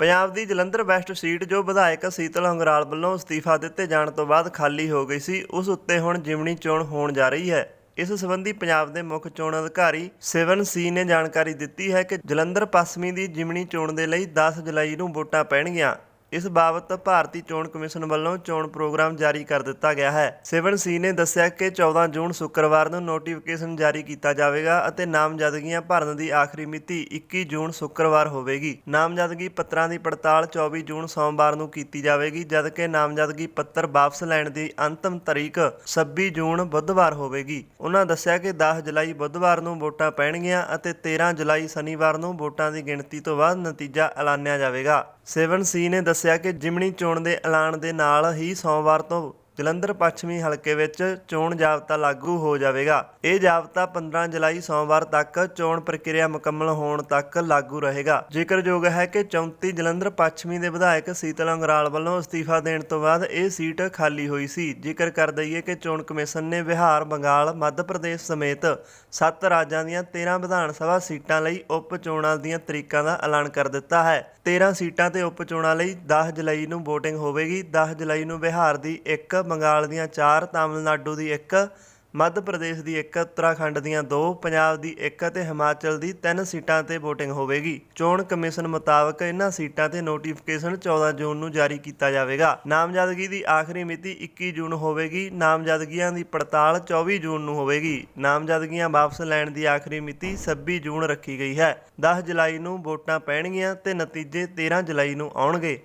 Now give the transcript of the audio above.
ਪੰਜਾਬ ਦੀ Jalandhar west seat, ਜੋ ਵਿਧਾਇਕ ਸੀਤਲ ਹੰਗਰਾਲ ਵੱਲੋਂ ਅਸਤੀਫਾ ਦਿੱਤੇ ਜਾਣ ਤੋਂ ਬਾਅਦ ਖਾਲੀ ਹੋ ਗਈ ਸੀ, ਉਸ ਉੱਤੇ ਹੁਣ ਜਿਮਣੀ ਚੋਣ ਹੋਣ ਜਾ ਰਹੀ ਹੈ। ਇਸ ਸੰਬੰਧੀ ਪੰਜਾਬ ਦੇ ਮੁੱਖ ਚੋਣ ਅਧਿਕਾਰੀ ਸਿਵਨ ਸੀ ਨੇ ਜਾਣਕਾਰੀ ਦਿੱਤੀ ਹੈ ਕਿ ਜਲੰਧਰ ਪੱਛਮੀ ਦੀ ਜਿਮਣੀ ਚੋਣ ਦੇ ਲਈ 10 ਜੁਲਾਈ ਨੂੰ ਵੋਟਾਂ ਪੈਣਗੀਆਂ। ਇਸ ਬਾਬਤ ਭਾਰਤੀ ਚੋਣ ਕਮਿਸ਼ਨ ਵੱਲੋਂ ਚੋਣ ਪ੍ਰੋਗਰਾਮ ਜਾਰੀ ਕਰ ਦਿੱਤਾ ਗਿਆ ਹੈ। ਸਿਵਨ ਸੀ ਨੇ ਦੱਸਿਆ ਕਿ 14 ਜੂਨ ਸ਼ੁੱਕਰਵਾਰ ਨੂੰ ਨੋਟੀਫਿਕੇਸ਼ਨ ਜਾਰੀ ਕੀਤਾ ਜਾਵੇਗਾ ਅਤੇ ਨਾਮਜ਼ਦਗੀਆਂ ਭਰਨ ਦੀ ਆਖਰੀ ਮਿਤੀ 21 ਜੂਨ ਸ਼ੁੱਕਰਵਾਰ ਹੋਵੇਗੀ। ਨਾਮਜ਼ਦਗੀ ਪੱਤਰਾਂ ਦੀ ਪੜਤਾਲ 24 ਜੂਨ ਸੋਮਵਾਰ ਨੂੰ ਕੀਤੀ ਜਾਵੇਗੀ, ਜਦਕਿ ਨਾਮਜ਼ਦਗੀ ਪੱਤਰ ਵਾਪਸ ਲੈਣ ਦੀ ਅੰਤਮ ਤਾਰੀਖ 26 ਜੂਨ ਬੁੱਧਵਾਰ ਹੋਵੇਗੀ। ਉਹਨਾਂ ਦੱਸਿਆ ਕਿ 10 ਜੁਲਾਈ ਬੁੱਧਵਾਰ ਨੂੰ ਵੋਟਾਂ ਪੈਣਗੀਆਂ ਅਤੇ 13 ਜੁਲਾਈ ਸ਼ਨੀਵਾਰ ਨੂੰ ਵੋਟਾਂ ਦੀ ਗਿਣਤੀ ਤੋਂ ਬਾਅਦ ਨਤੀਜਾ ਐਲਾਨਿਆ ਜਾਵੇਗਾ। ਸੇਵਨ ਸੀ ਨੇ ਦੱਸਿਆ ਕਿ ਜਿਮਣੀ ਚੋਣ ਦੇ ਐਲਾਨ ਦੇ ਨਾਲ ਹੀ ਸੋਮਵਾਰ ਤੋਂ ਜਲੰਧਰ ਪੱਛਮੀ ਹਲਕੇ ਵਿੱਚ ਚੋਣ ਜਾਬਤਾ ਲਾਗੂ ਹੋ ਜਾਵੇਗਾ। ਇਹ ਜਾਬਤਾ 15 ਜੁਲਾਈ ਸੋਮਵਾਰ ਤੱਕ ਚੋਣ ਪ੍ਰਕਿਰਿਆ ਮੁਕੰਮਲ ਹੋਣ ਤੱਕ ਲਾਗੂ ਰਹੇਗਾ। ਜ਼ਿਕਰਯੋਗ ਹੈ ਕਿ 34 ਜਲੰਧਰ ਪੱਛਮੀ ਦੇ ਵਿਧਾਇਕ ਸੀਤਲ ਅੰਗਰਾਲ ਵੱਲੋਂ ਅਸਤੀਫਾ ਦੇਣ ਤੋਂ ਬਾਅਦ ਇਹ ਸੀਟ ਖਾਲੀ ਹੋਈ ਸੀ। ਜ਼ਿਕਰ ਕਰ ਦਈਏ ਕਿ ਚੋਣ ਕਮਿਸ਼ਨ ਨੇ ਬਿਹਾਰ, ਬੰਗਾਲ, ਮੱਧ ਪ੍ਰਦੇਸ਼ ਸਮੇਤ 7 ਰਾਜਾਂ ਦੀਆਂ 13 ਵਿਧਾਨ ਸਭਾ ਸੀਟਾਂ ਲਈ ਉਪ ਚੋਣਾਂ ਦੀਆਂ ਤਰੀਕਾਂ ਦਾ ਐਲਾਨ ਕਰ ਦਿੱਤਾ ਹੈ। 13 ਸੀਟਾਂ ਤੇ ਉਪ ਚੋਣਾਂ ਲਈ 10 ਜੁਲਾਈ ਨੂੰ VOTING ਹੋਵੇਗੀ। 10 ਜੁਲਾਈ ਨੂੰ ਬਿਹਾਰ ਦੀ ਇੱਕ ਬੰਗਾਲ ਦੀਆਂ 4 ਤਾਮਿਲਨਾਡੂ ਦੀ 1 ਮੱਧ ਪ੍ਰਦੇਸ਼ ਦੀ 1 ਉੱਤਰਾਖੰਡ ਦੀਆਂ 2 ਪੰਜਾਬ ਦੀ 1 ਅਤੇ ਹਿਮਾਚਲ ਦੀ 3 ਸੀਟਾਂ ਤੇ VOTING ਹੋਵੇਗੀ। ਚੋਣ ਕਮਿਸ਼ਨ ਮੁਤਾਬਕ ਇਹਨਾਂ ਸੀਟਾਂ ਤੇ ਨੋਟੀਫਿਕੇਸ਼ਨ 14 ਜੂਨ ਨੂੰ ਜਾਰੀ ਕੀਤਾ ਜਾਵੇਗਾ। ਨਾਮਜ਼ਦਗੀ ਦੀ ਆਖਰੀ ਮਿਤੀ 21 ਜੂਨ ਹੋਵੇਗੀ। ਨਾਮਜ਼ਦਗੀਆਂ ਦੀ ਪੜਤਾਲ 24 ਜੂਨ ਨੂੰ ਹੋਵੇਗੀ। ਨਾਮਜ਼ਦਗੀਆਂ ਵਾਪਸ ਲੈਣ ਦੀ ਆਖਰੀ ਮਿਤੀ 26 ਜੂਨ ਰੱਖੀ ਗਈ ਹੈ। 10 ਜੁਲਾਈ ਨੂੰ ਵੋਟਾਂ ਪੈਣਗੀਆਂ ਤੇ ਨਤੀਜੇ 13 ਜੁਲਾਈ ਨੂੰ ਆਉਣਗੇ।